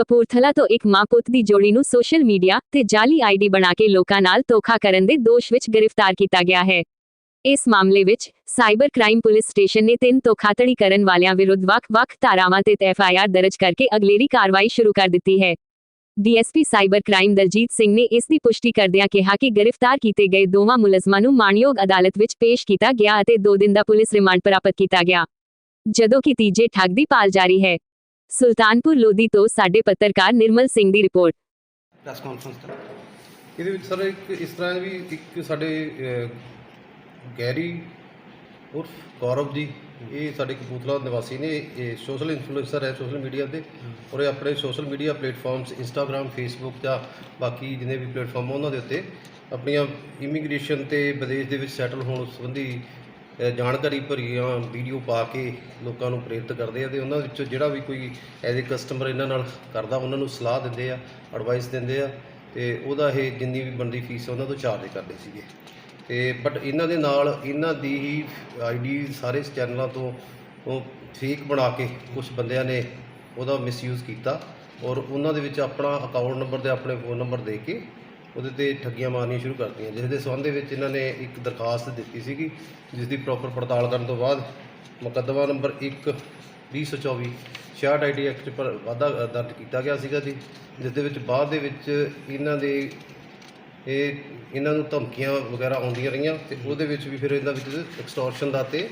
ਕਪੂਰਥਲਾ ਤੋਂ ਇੱਕ ਮਾਂ ਪੁੱਤ ਦੀ ਜੋੜੀ ਨੂੰ ਸੋਸ਼ਲ ਮੀਡੀਆ ਤੇ ਜਾਲੀ ਆਈਡੀ ਬਣਾ ਕੇ ਲੋਕਾਂ ਨਾਲ ਧੋਖਾ ਕਰਨ ਦੇ ਦੋਸ਼ ਵਿੱਚ ਗ੍ਰਿਫਤਾਰ ਕੀਤਾ ਗਿਆ ਹੈ। ਇਸ ਮਾਮਲੇ ਵਿੱਚ ਸਾਈਬਰ ਕ੍ਰਾਈਮ ਪੁਲਿਸ ਸਟੇਸ਼ਨ ਨੇ ਤਿੰਨ ਧੋਖਾਧੜੀ ਕਰਨ ਵਾਲਿਆਂ ਵਿਰੁੱਧ ਵੱਖ-ਵੱਖ ਧਾਰਾਵਾਂ ਤੇ ਐਫਆਈਆਰ ਦਰਜ ਕਰਕੇ ਅਗਲੇਰੀ ਕਾਰਵਾਈ ਸ਼ੁਰੂ ਕਰ ਦਿੱਤੀ ਹੈ। DSP cyber crime Daljit Singh ਨੇ ਇਸ ਦੀ ਪੁਸ਼ਟੀ ਕਰਦਿਆਂ ਕਿਹਾ ਕਿ ਗ੍ਰਿਫਤਾਰ ਕੀਤੇ ਗਏ ਦੋਵਾਂ ਮੁਲਜ਼ਮਾਂ ਨੂੰ ਮਾਣਯੋਗ ਅਦਾਲਤ ਵਿੱਚ ਪੇਸ਼ ਕੀਤਾ ਗਿਆ ਅਤੇ 2 ਦਿਨ ਦਾ ਪੁਲਿਸ ਰਿਮਾਂਡ ਪ੍ਰਾਪਤ ਕੀਤਾ ਗਿਆ। ਜਦੋਂ ਕਿ ਤੀਜੇ ਠੱਗ ਦੀ ਭਾਲ ਜਾਰੀ ਹੈ। ਸੁਲਤਾਨਪੁਰ ਲੋਧੀ ਤੋਂ ਸਾਡੇ ਪੱਤਰਕਾਰ ਨਿਰਮਲ ਸਿੰਘ ਦੀ ਰਿਪੋਰਟ। ਪ੍ਰੈਸ ਕਾਨਫਰੰਸ ਇਹਦੇ ਵਿੱਚ ਸਰ ਇੱਕ ਇਸ ਤਰ੍ਹਾਂ ਵੀ ਇੱਕ ਸਾਡੇ ਅਹ, ਗੈਰੀ ਉਰਫ ਗੌਰਵ ਜੀ ਇਹ ਸਾਡੇ ਕਪੂਰਥਲਾ ਨਿਵਾਸੀ ਨੇ। ਇਹ ਸੋਸ਼ਲ ਇਨਫਲੂਐਂਸਰ ਹੈ ਸੋਸ਼ਲ ਮੀਡੀਆ ਤੇ। ਔਰ ਇਹ ਆਪਣੇ social media platforms Instagram Facebook ਜਾਂ ਬਾਕੀ ਜਿੰਨੇ ਵੀ ਪਲੇਟਫਾਰਮ ਉਹਨਾਂ ਦੇ ਉੱਤੇ ਆਪਣੀਆਂ ਇਮੀਗ੍ਰੇਸ਼ਨ ਤੇ ਵਿਦੇਸ਼ ਦੇ ਵਿੱਚ ਸੈਟਲ ਹੋਣ ਸੰਬੰਧੀ ਜਾਣਕਾਰੀ ਭਰੀਆਂ ਵੀਡੀਓ ਪਾ ਕੇ ਲੋਕਾਂ ਨੂੰ ਪ੍ਰੇਰਿਤ ਕਰਦੇ ਆ ਤੇ ਉਹਨਾਂ ਵਿੱਚੋਂ ਜਿਹੜਾ ਵੀ ਕੋਈ ਐਜ਼ ਏ ਕਸਟਮਰ ਇਹਨਾਂ ਨਾਲ ਕਰਦਾ, ਉਹਨਾਂ ਨੂੰ ਸਲਾਹ ਦਿੰਦੇ ਆ ਐਡਵਾਈਸ ਦਿੰਦੇ ਆ ਤੇ ਉਹਦਾ ਇਹ ਜਿੰਨੀ ਵੀ ਬੰਦੀ ਫੀਸ ਉਹਨਾਂ ਤੋਂ ਚਾਰਜ ਕਰਦੇ ਸੀਗੇ। ਤੇ ਬਟ ਇਹਨਾਂ ਦੇ ਨਾਲ ਇਹਨਾਂ ਦੀ ਹੀ ਆਈਡੀ ਸਾਰੇ ਚੈਨਲਾਂ ਤੋਂ ਉਹ ਫੇਕ ਬਣਾ ਕੇ ਕੁਝ ਬੰਦਿਆਂ ਨੇ ਉਹਦਾ ਮਿਸਯੂਜ਼ ਕੀਤਾ ਔਰ ਉਹਨਾਂ ਦੇ ਵਿੱਚ ਆਪਣਾ ਅਕਾਊਂਟ ਨੰਬਰ ਤੇ ਆਪਣੇ ਫੋਨ ਨੰਬਰ ਦੇ ਕੇ ਉਹਦੇ ਤੇ ਠੱਗੀਆਂ ਮਾਰਨੀਆਂ ਸ਼ੁਰੂ ਕਰਤੀਆਂ, ਜਿਸ ਦੇ ਸੰਬੰਧ ਦੇ ਵਿੱਚ ਇਹਨਾਂ ਨੇ ਇੱਕ ਦਰਖਾਸਤ ਦਿੱਤੀ ਸੀਗੀ ਜਿਸ ਦੀ ਪ੍ਰੋਪਰ ਪੜਤਾਲ ਕਰਨ ਤੋਂ ਬਾਅਦ ਮੁਕੱਦਮਾ ਨੰਬਰ 1 2024 66 ਆਈਡੀ ਐਕਟ ਪਰ ਵਾਧਾ ਦਰਜ ਕੀਤਾ ਗਿਆ ਸੀਗਾ ਜੀ, ਜਿਸ ਦੇ ਵਿੱਚ ਬਾਅਦ ਦੇ ਵਿੱਚ ਇਹਨਾਂ ਦੇ, ਇਹ ਇਹਨਾਂ ਨੂੰ ਧਮਕੀਆਂ ਵਗੈਰਾ ਆਉਂਦੀਆਂ ਰਹੀਆਂ ਤੇ ਉਹਦੇ ਵਿੱਚ ਵੀ ਫਿਰ ਇਹਨਾਂ ਵਿੱਚ ਐਕਸਟੋਰਸ਼ਨ ਦਾ ਤੇ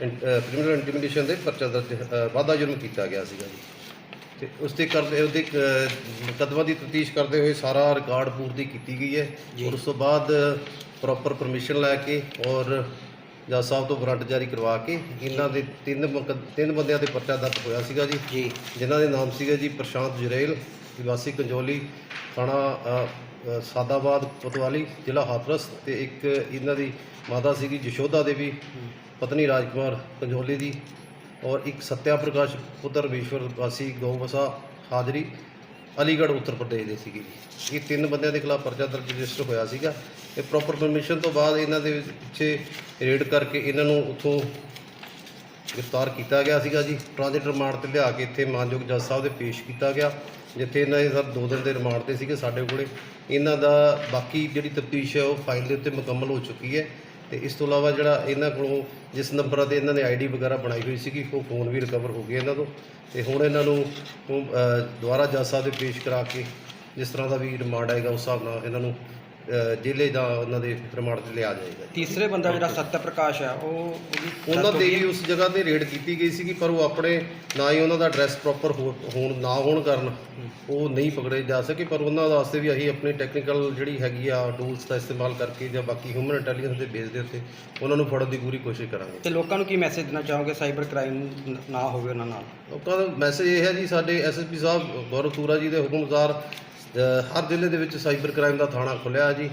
ਕ੍ਰਿਮੀਨਲ ਇੰਟੀਮੀਡੇਸ਼ਨ ਦੇ ਪਰਚਾ ਦਰਜ ਵਾਧਾ ਜੁਰਮ ਕੀਤਾ ਗਿਆ ਸੀਗਾ ਜੀ। ਤੇ ਉਸ ਤੇ ਕਰਦੇ ਉਹਦੇ ਅ, ਮੁਕੱਦਮਾ ਦੀ ਤਫਤੀਸ਼ ਕਰਦੇ ਹੋਏ ਸਾਰਾ ਰਿਕਾਰਡ ਪੂਰਤੀ ਕੀਤੀ ਗਈ ਹੈ। ਔਰ ਉਸ ਤੋਂ ਬਾਅਦ ਪ੍ਰੋਪਰ ਪਰਮਿਸ਼ਨ ਲੈ ਕੇ ਔਰ ਜੱਜ ਸਾਹਿਬ ਤੋਂ ਵਾਰੰਟ ਜਾਰੀ ਕਰਵਾ ਕੇ ਇਹਨਾਂ ਦੇ ਤਿੰਨ ਤਿੰਨ ਬੰਦਿਆਂ ਤੇ ਪਰਚਾ ਦਰਜ ਹੋਇਆ ਸੀਗਾ ਜੀ। ਜੀ। ਜਿਨ੍ਹਾਂ ਦੇ ਨਾਮ ਸੀਗੇ ਜੀ ਪ੍ਰਸ਼ਾਂਤ ਜੁਰੇਲ ਨਿਵਾਸੀ ਕੰਜੋਲੀ ਥਾਣਾ ਅ, ਅ, ਸਾਦਾਬਾਦ ਕੋਤਵਾਲੀ ਜ਼ਿਲ੍ਹਾ ਹਾਥਰਸ ਤੇ ਇੱਕ ਇਹਨਾਂ ਦੀ ਮਾਤਾ ਸੀਗੀ ਜਸ਼ੋਦਾ ਦੇਵੀ ਪਤਨੀ ਰਾਜਕੁਮਾਰ ਕੰਜੋਲੀ ਦੀ। ਔਰ ਇੱਕ ਸਤਿਆ ਪ੍ਰਕਾਸ਼ ਪੁੱਤਰ ਵਿਸ਼ਵਰ ਵਾਸੀ ਗਊਵਸਾ ਹਾਜ਼ਰੀ ਅਲੀਗੜ੍ਹ, ਉੱਤਰ ਪ੍ਰਦੇਸ਼ ਦੇ ਸੀਗੇ ਜੀ। ਇਹ ਤਿੰਨ ਬੰਦਿਆਂ ਦੇ ਖਿਲਾਫ ਪਰਚਾ ਦਰਜ ਰਜਿਸਟਰ ਹੋਇਆ ਸੀਗਾ ਇਹ ਪ੍ਰੋਪਰ ਪਰਮਿਸ਼ਨ ਤੋਂ ਬਾਅਦ ਇਹਨਾਂ ਦੇ ਪਿੱਛੇ ਰੇਡ ਕਰਕੇ ਇਹਨਾਂ ਨੂੰ ਉੱਥੋਂ ਗ੍ਰਿਫਤਾਰ ਕੀਤਾ ਗਿਆ ਸੀਗਾ ਜੀ। ਟ੍ਰਾਂਜ਼ਿਟ ਰਿਮਾਂਡ ਤੇ ਲਿਆ ਕੇ ਇੱਥੇ ਮਾਨਯੋਗ ਜੱਜ ਸਾਹਿਬ ਦੇ ਪੇਸ਼ ਕੀਤਾ ਗਿਆ, ਜਿੱਥੇ ਇਹਨਾਂ ਦੇ ਸਰ 2 ਦਿਨ ਦੇ ਰਿਮਾਂਡ ਤੇ ਸੀਗੇ ਸਾਡੇ ਕੋਲੇ। ਇਹਨਾਂ ਦਾ ਬਾਕੀ ਜਿਹੜੀ ਤਫਤੀਸ਼ ਹੈ ਉਹ ਫਾਈਲ ਦੇ ਉੱਤੇ ਮੁਕੰਮਲ ਹੋ ਚੁੱਕੀ ਹੈ। ਤੇ ਇਸ ਤੋਂ ਇਲਾਵਾ ਜਿਹੜਾ ਇਹਨਾਂ ਕੋਲੋਂ ਜਿਸ ਨੰਬਰਾਂ ਤੇ ਇਹਨਾਂ ਨੇ ਆਈਡੀ ਵਗੈਰਾ ਬਣਾਈ ਹੋਈ ਸੀਗੀ ਉਹ ਫੋਨ ਵੀ ਰਿਕਵਰ ਹੋ ਗਏ ਇਹਨਾਂ ਤੋਂ। ਤੇ ਹੁਣ ਇਹਨਾਂ ਨੂੰ ਉਹ, ਦੁਬਾਰਾ ਜੱਜ ਸਾਹਿਬ ਦੇ ਪੇਸ਼ ਕਰਾ ਕੇ ਜਿਸ ਤਰ੍ਹਾਂ ਦਾ ਵੀ ਰਿਮਾਂਡ ਆਏਗਾ ਉਸ ਹਿਸਾਬ ਨਾਲ ਇਹਨਾਂ ਨੂੰ ਅ, ਜੇਲੇ ਦਾ ਉਹਨਾਂ ਦੇ ਰਿਮਾਂਡ ਤੇ ਲਿਆ ਜਾਏਗਾ ਤੀਸਰੇ ਬੰਦਾ ਜਿਹੜਾ ਸਤਿ ਪ੍ਰਕਾਸ਼ ਹੈ ਉਹ ਉਹਦੀ ਉਹਨਾਂ ਦੇ ਵੀ ਉਸ ਜਗ੍ਹਾ ਤੇ ਰੇਡ ਕੀਤੀ ਗਈ ਸੀਗੀ ਪਰ ਉਹ ਆਪਣੇ ਨਾ ਹੀ ਉਹਨਾਂ ਦਾ ਐਡਰੈਸ ਪ੍ਰੋਪਰ ਹੋਣ ਨਾ ਹੋਣ ਕਾਰਨ ਉਹ ਨਹੀਂ ਪਕੜੇ ਜਾ ਸਕੇ ਪਰ ਉਹਨਾਂ ਵਾਸਤੇ ਵੀ ਅਸੀਂ ਆਪਣੀ ਟੈਕਨੀਕਲ ਜਿਹੜੀ ਹੈਗੀ ਆ ਟੂਲਸ ਦਾ ਇਸਤੇਮਾਲ ਕਰਕੇ ਜਾਂ ਬਾਕੀ ਹਿਊਮਨ ਇੰਟੈਲੀਜੈਂਸ ਦੇ ਬੇਸ ਦੇ ਉੱਤੇ ਉਹਨਾਂ ਨੂੰ ਫੜਨ ਦੀ ਪੂਰੀ ਕੋਸ਼ਿਸ਼ ਕਰਾਂਗੇ। ਤੇ ਲੋਕਾਂ ਨੂੰ ਕੀ ਮੈਸੇਜ ਦੇਣਾ ਚਾਹੋਗੇ ਸਾਈਬਰ ਕ੍ਰਾਈਮ ਨਾ ਹੋਵੇ ਉਹਨਾਂ ਨਾਲ? ਲੋਕਾਂ ਦਾ ਮੈਸੇਜ ਇਹ ਹੈ ਜੀ ਸਾਡੇ ਐਸਐਸਪੀ ਸਾਹਿਬ ਗੌਰਵ ਸੂਰਾ ਜੀ ਦੇ ਹੁਕਮ ਅਨੁਸਾਰ ਹਰ ਜ਼ਿਲ੍ਹੇ ਦੇ ਵਿੱਚ ਸਾਈਬਰ ਕ੍ਰਾਈਮ ਦਾ ਥਾਣਾ ਖੁੱਲਿਆ ਜੀ।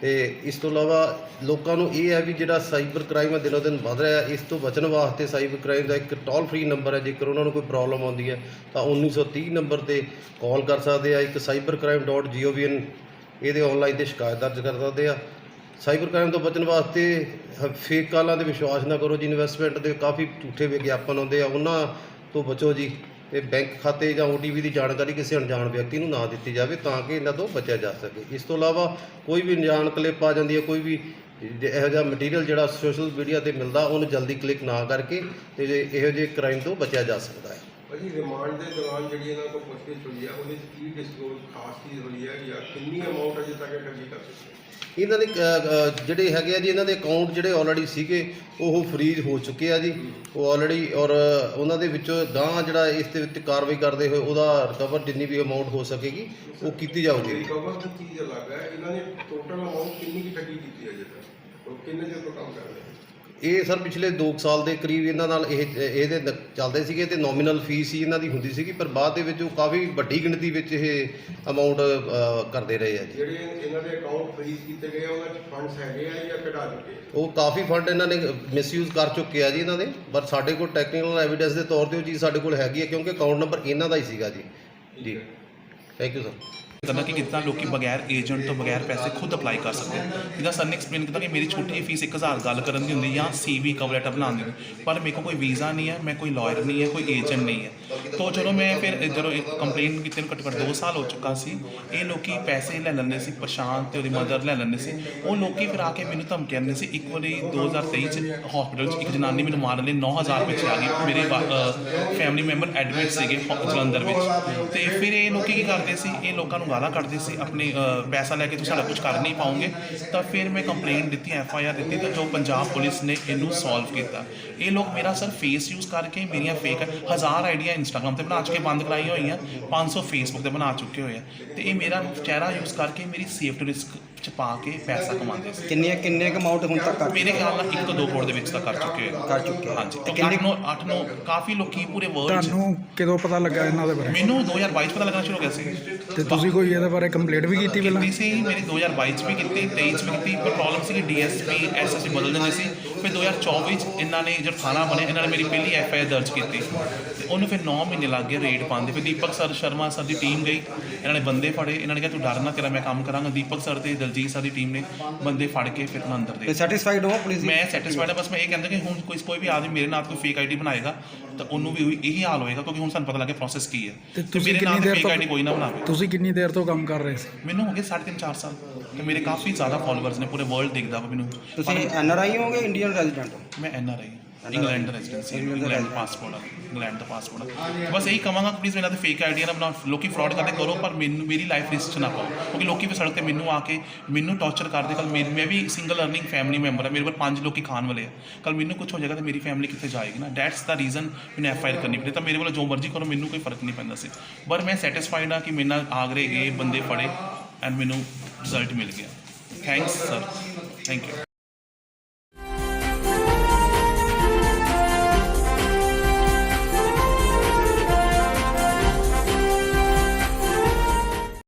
ਤੇ ਇਸ ਤੋਂ ਇਲਾਵਾ ਲੋਕਾਂ ਨੂੰ ਇਹ ਹੈ ਵੀ ਜਿਹੜਾ ਸਾਈਬਰ ਕ੍ਰਾਈਮ ਹੈ, ਦਿਨੋ ਦਿਨ ਵੱਧ ਰਿਹਾ ਹੈ। ਇਸ ਤੋਂ ਬਚਣ ਵਾਸਤੇ ਸਾਈਬਰ ਕ੍ਰਾਈਮ ਦਾ ਇੱਕ ਟੋਲ ਫ੍ਰੀ ਨੰਬਰ ਹੈ। ਜੇਕਰ ਉਹਨਾਂ ਨੂੰ ਕੋਈ ਪ੍ਰੋਬਲਮ ਆਉਂਦੀ ਹੈ, ਤਾਂ 1930 ਨੰਬਰ ਤੇ ਕਾਲ ਕਰ ਸਕਦੇ ਆ। ਇੱਕ cybercrime.gov.in ਇਹਦੇ ਆਨਲਾਈਨ ਤੇ ਸ਼ਿਕਾਇਤ ਦਰਜ ਕਰ ਸਕਦੇ ਆ। ਸਾਈਬਰ ਕ੍ਰਾਈਮ ਤੋਂ ਬਚਣ ਵਾਸਤੇ ਫੇਕ ਕਾਲਾਂ ਤੇ ਵਿਸ਼ਵਾਸ ਨਾ ਕਰੋ। ਜੀ ਇਨਵੈਸਟਮੈਂਟ ਦੇ ਕਾਫੀ ਝੂਠੇ ਵਿਗਿਆਪਨ ਆਉਂਦੇ ਆ। ਉਹਨਾਂ ਤੋਂ ਬਚੋ ਜੀ। ਤੇ ਬੈਂਕ ਖਾਤੇ ਜਾਂ OTP ਦੀ ਜਾਣਕਾਰੀ ਕਿਸੇ ਅਣਜਾਣ ਵਿਅਕਤੀ ਨੂੰ ਨਾ ਦਿੱਤੀ ਜਾਵੇ ਤਾਂ ਕਿ ਇਹਨਾਂ ਤੋਂ ਬਚਿਆ ਜਾ ਸਕੇ। ਇਸ ਤੋਂ ਇਲਾਵਾ ਕੋਈ ਵੀ ਅਣਜਾਣ ਕਲਿੱਪ ਆ ਜਾਂਦੀ ਹੈ, ਕੋਈ ਵੀ ਇਹੋ ਜਿਹਾ ਮਟੀਰੀਅਲ ਜਿਹੜਾ ਸੋਸ਼ਲ ਮੀਡੀਆ ਤੇ ਮਿਲਦਾ, ਉਹਨੂੰ ਜਲਦੀ ਕਲਿੱਕ ਨਾ ਕਰਕੇ ਤੇ ਜੇ ਇਹੋ ਜਿਹੇ ਕ੍ਰਾਈਮ ਤੋਂ ਬਚਿਆ ਜਾ ਸਕਦਾ ਹੈ। ਭਾਜੀ ਰਿਮਾਂਡ ਦੇ ਦੌਰਾਨ ਜਿਹੜੀ ਇਹਨਾਂ ਕੋਲ ਪੁੱਛਗਿੱਛ ਹੋਈ ਆ ਉਹਦੇ 'ਚ ਕੀ ਡਿਸਕਲੋਜ਼ ਖਾਸ ਚੀਜ਼ ਹੋਈ ਹੈ ਜਾਂ ਕਿੰਨੀ ਅਮਾਉਂਟ ਅਜੇ ਤੱਕ ਇਹ ਠੱਗੀ ਕਰ ਚੁੱਕੇ ਇਹਨਾਂ ਦੇ ਅ, ਅ, ਜਿਹੜੇ ਹੈਗੇ ਆ ਜੀ ਇਹਨਾਂ ਦੇ ਅਕਾਊਂਟ ਜਿਹੜੇ ਆਲਰੇਡੀ ਸੀਗੇ ਉਹ ਫਰੀਜ਼ ਹੋ ਚੁੱਕੇ ਆ ਜੀ। ਉਹ ਆਲਰੇਡੀ ਔਰ ਉਹਨਾਂ ਦੇ ਵਿੱਚੋਂ ਗਾਂ ਜਿਹੜਾ ਇਸ ਦੇ ਵਿੱਚ ਕਾਰਵਾਈ ਕਰਦੇ ਹੋਏ ਉਹਦਾ ਰਿਕਵਰ ਜਿੰਨੀ ਵੀ ਅਮਾਉਂਟ ਹੋ ਸਕੇਗੀ ਉਹ ਕੀਤੀ ਜਾਊਗੀ। ਰਿਕਵਰ ਦੀ ਚੀਜ਼ ਅਲੱਗ ਹੈ ਇਹਨਾਂ ਨੇ ਟੋਟਲ ਅਮਾਉਂਟ ਕਿੰਨੀ ਕੀ ਠੱਗੀ ਕੀਤੀ ਅਜੇ ਤੱਕ? ਉਹ ਕਿੰਨੇ ਚਿਰ ਤੋਂ ਕੰਮ ਕਰ ਰਹੇ ਇਹ ਸਰ ਪਿਛਲੇ 2 ਸਾਲ ਦੇ ਕਰੀਬ ਇਹਨਾਂ ਨਾਲ ਇਹ ਇਹਦੇ ਨ- ਚੱਲਦੇ ਸੀਗੇ ਤੇ ਨੋਮੀਨਲ ਫੀਸ ਹੀ ਇਹਨਾਂ ਦੀ ਹੁੰਦੀ ਸੀਗੀ ਪਰ ਬਾਅਦ ਦੇ ਵਿੱਚ ਉਹ ਕਾਫੀ ਵੱਡੀ ਗਿਣਤੀ ਵਿੱਚ ਇਹ ਅਮਾਉਂਟ ਕਰਦੇ ਰਹੇ ਆ ਜੀ। ਜਿਹੜੇ ਇਹਨਾਂ ਦੇ ਅਕਾਊਂਟ ਫਰੀਜ਼ ਕੀਤੇ ਗਏ ਆ, ਉਹਨਾਂ 'ਚ ਫੰਡਸ ਹੈਗੇ ਆ ਜਾਂ ਕਢਾ ਉਹ ਕਾਫੀ ਫੰਡ ਇਹਨਾਂ ਨੇ ਮਿਸਯੂਜ਼ ਕਰ ਚੁੱਕੇ ਆ ਜੀ ਇਹਨਾਂ ਦੇ ਪਰ ਸਾਡੇ ਕੋਲ ਟੈਕਨੀਕਲ ਐਵੀਡੈਂਸ ਦੇ ਤੌਰ ਤੇ ਉਹ ਚੀਜ਼ ਸਾਡੇ ਕੋਲ ਹੈਗੀ ਹੈ ਕਿਉਂਕਿ ਅਕਾਊਂਟ ਨੰਬਰ ਇਹਨਾਂ ਦਾ ਹੀ ਸੀਗਾ ਜੀ। ਜੀ। ਥੈਂਕ ਯੂ ਸਰ ਕਰਨਾ ਕਿ ਕਿਤਨਾ ਲੋਕੀ ਬਗੈਰ ਏਜੰਟ ਤੋਂ ਬਗੈਰ ਪੈਸੇ ਖੁਦ ਅਪਲਾਈ ਕਰ ਸਕਦੇ ਜਿੱਦਾਂ ਸਰ ਨੇ ਐਕਸਪਲੇਨ ਕੀਤਾ ਕਿ ਮੇਰੀ ਛੋਟੀ ਜਿਹੀ ਫੀਸ 1000 ਗੱਲ ਕਰਨ ਦੀ ਹੁੰਦੀ ਜਾਂ ਸੀਵੀ ਕਵਰ ਲੈਟਰ ਬਣਾਉਣ ਦੀ ਹੁੰਦੀ ਪਰ ਮੇਰੇ ਕੋਲ ਕੋਈ ਵੀਜ਼ਾ ਨਹੀਂ ਹੈ ਮੈਂ ਕੋਈ ਲਾਇਰ ਨਹੀਂ ਹੈ ਕੋਈ ਏਜੰਟ ਨਹੀਂ ਹੈ ਤੋਂ ਚਲੋ ਮੈਂ ਫਿਰ ਜਦੋਂ ਇੱਕ ਕੰਪਲੇਂਟ ਕੀਤੀ ਨੂੰ ਘੱਟੋ ਘੱਟ 2 ਸਾਲ ਹੋ ਚੁੱਕਾ ਸੀ, ਇਹ ਲੋਕੀ ਪੈਸੇ ਲੈ ਲੈਂਦੇ ਸੀ, ਪ੍ਰਸ਼ਾਂਤ ਤੇ ਉਹਦੀ ਮਦਰ ਲੈ ਲੈਂਦੇ ਸੀ। ਉਹ ਲੋਕੀ ਫਿਰ ਆ ਕੇ ਮੈਨੂੰ ਧਮਕੀਆਂ ਦਿੰਦੇ ਸੀ, ਇੱਕ ਵਾਰੀ 2023 ਚ ਹਸਪੀਟਲ ਚ ਇੱਕ ਜਨਾਨੀ ਮੈਨੂੰ ਮਾਰਨ ਲਈ 9000 ਰੁਪਏ ਚ ਆ ਗਈ, ਮੇਰੇ ਫੈਮਿਲੀ ਮੈਂਬਰ ਐਡਮਿਟ ਸੀਗੇ ਹ- ਜਲੰਧਰ ਵਿੱਚ। ਤੇ ਫਿਰ ਇਹ ਲੋਕੀ ਕੀ ਕਰਦੇ ਸੀ, ਇਹ ਲੋਕਾਂ ਨੂੰ ਗਾਲਾਂ ਕੱਢਦੇ ਸੀ, ਆਪਣੇ ਪੈਸਾ ਲੈ ਕੇ ਤੁਸੀਂ ਸਾਡਾ ਕੁਝ ਕਰ ਨਹੀਂ ਪਾਉਂਗੇ। ਤਾਂ ਫਿਰ ਮੈਂ ਕੰਪਲੇਂਟ ਦਿੱਤੀ ਐਫ ਆਈ ਆਰ ਦਿੱਤੀ, ਤਾਂ ਜੋ ਪੰਜਾਬ ਪੁਲਿਸ ਨੇ ਇਹਨੂੰ ਸੋਲਵ ਕੀਤਾ। ਇਹ ਲੋਕ ਮੇਰਾ ਸਰ ਫੇਸ ਯੂਜ਼ ਕਰਕੇ ਮੇਰੀਆਂ ਫੇਕ ਹਜ਼ਾਰ ਆਈਡੀਆਂ ਇੰਸਟਾਗ੍ਰam ਤੇ ਬਣਾ ਚੁੱਕੇ ਬੰਦ ਕਰਾਈਆਂ ਹੋਈਆਂ 500 ਫੇਸਬੁੱਕ ਤੇ ਬਣਾ ਚੁੱਕੇ ਹੋਏ ਆ। ਤੇ ਇਹ ਮੇਰਾ ਚਿਹਰਾ ਯੂਜ਼ ਕਰਕੇ ਮੇਰੀ ਸੇਫਟੀ ਰਿਸਕ ਚ ਪਾ ਕੇ ਪੈਸਾ ਕਮਾਉਂਦੇ ਸੀ। ਕਿੰਨੇ ਕਿੰਨੇ ਕੁ ਅਮਾਉਂਟ ਹੁਣ ਤੱਕ ਕਰ ਮੇਰੇ ਖਿਆਲ ਨਾਲ 1 ਤੋਂ 2 ਕਰੋੜ ਦੇ ਵਿੱਚ ਤਾਂ ਕਰ ਚੁੱਕੇ ਹੋਏ ਕਰ ਚੁੱਕੇ ਆ। ਹਾਂਜੀ। ਤੇ ਕਿੰਨੇ- ਕਿੰਨੇ 8 9 ਕਾਫੀ ਲੋਕੀ ਪੂਰੇ ਵਰਲਡ ਤੁਹਾਨੂੰ ਕਦੋਂ ਪਤਾ ਲੱਗਾ ਇਹਨਾਂ ਦੇ ਬਾਰੇ? ਮੈਨੂੰ 2022 ਚ ਪਤਾ ਲੱਗਣਾ ਸ਼ੁਰੂ ਹੋ ਗਿਆ ਸੀ। ਤੇ ਤੁਸੀਂ ਕੋਈ ਇਹਦੇ ਬਾਰੇ ਕੰਪਲੇਂਟ ਵੀ ਕੀਤੀ ਪਹਿਲਾਂ? ਕੀਤੀ ਸੀ ਮੇਰੀ 2022 ਚ ਵੀ ਕੀਤੀ 23 ਚ ਵੀ ਕੀਤੀ ਪਰ ਪ੍ਰੋਬਲਮ ਸੀ ਕਿ ਡੀਐਸਪੀ ਐਸਐਸਪੀ ਬਦਲ ਦਿੰਦੇ ਸੀ। ਫਿਰ 2024 ਚ ਇਹਨਾਂ ਨੇ ਜਦ ਖਾਣਾ ਬਣਿਆ ਇਹਨਾਂ ਨੇ ਮੇਰੀ ਪਹਿਲੀ ਐਫਆਈਆਰ ਦਰਜ ਕੀਤੀ। ਤੇ ਉਹਨੂੰ ਫਿਰ 9 ਮਹੀਨੇ ਲੱਗ ਗਏ ਰੇਡ ਪਾਉਂਦੇ ਫਿਰ ਦੀਪਕ ਸਰ ਸ਼ਰਮਾ ਸਰ ਦੀ ਟੀਮ ਗਈ ਇਹਨਾਂ ਨੇ ਬੰਦੇ ਫੜੇ। ਇਹਨਾਂ ਨੇ ਕਿਹਾ ਤੂੰ ਡਰ ਨਾ ਤੇਰਾ ਮੈਂ ਕੰਮ ਕਰਾਂਗਾ। ਦੀਪਕ ਸਰ ਤੇ ਦਲਜੀਤ ਸਰ ਦੀ ਟੀਮ ਨੇ ਬੰਦੇ ਫੜ ਕੇ ਫਿਰ ਉਹਨਾਂ ਅੰਦਰ ਦੇ ਤੇ ਸੈਟੀਸਫਾਈਡ ਹੋ ਪੁਲਿਸ ਮੈਂ ਸੈਟੀਸਫਾਈਡ ਹਾਂ ਬਸ ਮੈਂ ਇਹ ਕਹਿੰਦਾ ਕਿ ਹੁਣ ਕੋਈ ਕੋਈ ਵੀ ਆਦਮੀ ਮੇਰੇ ਨਾਲ ਕੋਈ ਫੇਕ ਆਈਡੀ ਬਣਾਏਗਾ ਤਾਂ ਉਹਨੂੰ ਵੀ ਉਹੀ- ਇਹੀ ਹਾਲ ਹੋਏਗਾ ਕਿਉਂਕਿ ਹੁਣ ਸਾਨੂੰ ਪਤਾ ਲੱਗਿਆ ਪ੍ਰੋਸੈਸ ਕੀ ਹੈ। ਤੇ ਮੇਰੇ ਨਾਲ ਕਿੰਨੀ ਦੇਰ ਫੇਕ ਆਈਡੀ ਕੋਈ ਨਾ ਬਣਾਵੇ। ਤੁਸੀਂ ਕਿੰਨੀ ਦੇਰ ਤੋਂ ਕੰਮ ਕਰ ਰਹੇ ਸੀ? ਮੈਨੂੰ ਹੋ ਗਏ 3.5 4 ਸਾਲ। ਤੇ ਮੇਰੇ ਕਾਫੀ ਜ਼ਿਆਦਾ ਫਾਲੋਅਰਸ ਨੇ ਪੂਰੇ ਵਰਲਡ ਦੇਖਦਾ ਵਾ ਮੈਨੂੰ। ਤੁਸੀਂ ਐਨ ਆਰ ਆਈ ਹੋਗੇ ਇੰਡੀਅਨ ਰੈਜ਼ੀਡੈਂਟ ਹੋ। ਮੈਂ ਐਨ ਆਰ ਆਈ ਇੰਗਲੈਂਡ ਦਾ ਰੈਜ਼ੀਡੈਂਸੀ ਇੰਗਲੈਂਡ ਪਾਸਪੋਰਟ ਆ ਇੰਗਲੈਂਡ ਦਾ ਪਾਸਪੋਰਟ ਆ। ਬਸ ਇਹੀ ਕਵਾਂਗਾ ਪਲੀਜ਼ ਮੇਰਾ ਤੇ ਫੇਕ ਆਈਡੀਆ ਨਾ ਬਣਾ ਲੋਕੀ ਫਰਾਡ ਕਰਦੇ ਕਰੋ ਪਰ ਮੈਨੂੰ ਮੇਰੀ ਲਾਈਫ ਰਿਸਕ 'ਚ ਨਾ ਪਾਓ। ਕਿਉਂਕਿ ਲੋਕੀ ਵੀ ਸੜਕ ਤੇ ਮੈਨੂੰ ਆ ਕੇ ਮੈਨੂੰ ਟੌਰਚਰ ਕਰਦੇ ਕੱਲ ਮੈਂ ਵੀ ਸਿੰਗਲ ਅਰਨਿੰਗ ਫੈਮਿਲੀ ਮੈਂਬਰ ਆ ਮੇਰੇ ਕੋਲ ਪੰਜ ਲੋਕੀ ਖਾਣ ਵਾਲੇ ਆ। ਕੱਲ ਮੈਨੂੰ ਕੁਝ ਹੋ ਜਾਏਗਾ ਤਾਂ ਮੇਰੀ ਫੈਮਿਲੀ ਕਿੱਥੇ ਜਾਏਗੀ ਨਾ? ਦੈਟਸ ਦਾ ਰੀਜ਼ਨ ਮੈਨੂੰ ਐਫ ਆਈ ਕਰਨੀ ਪਈ। ਤਾਂ ਮੇਰੇ ਵੱਲੋਂ ਜੋ ਮਰਜ਼ੀ ਕਰੋ ਮੈਨੂੰ ਕੋਈ ਫ਼ਰਕ ਨਹੀਂ ਪੈਂਦਾ ਸੀ। ਪਰ ਮੈਂ ਸੈਟੀਸਫਾਈਡ ਆ ਕਿ ਮੇਰੇ ਨਾਲ ਆਗਰੇ ਗਏ ਬੰਦੇ ਫੜੇ ਐਂਡ ਮੈਨੂੰ ਰਿਜ਼ਲਟ ਮਿਲ ਗਿਆ। Thanks sir thank you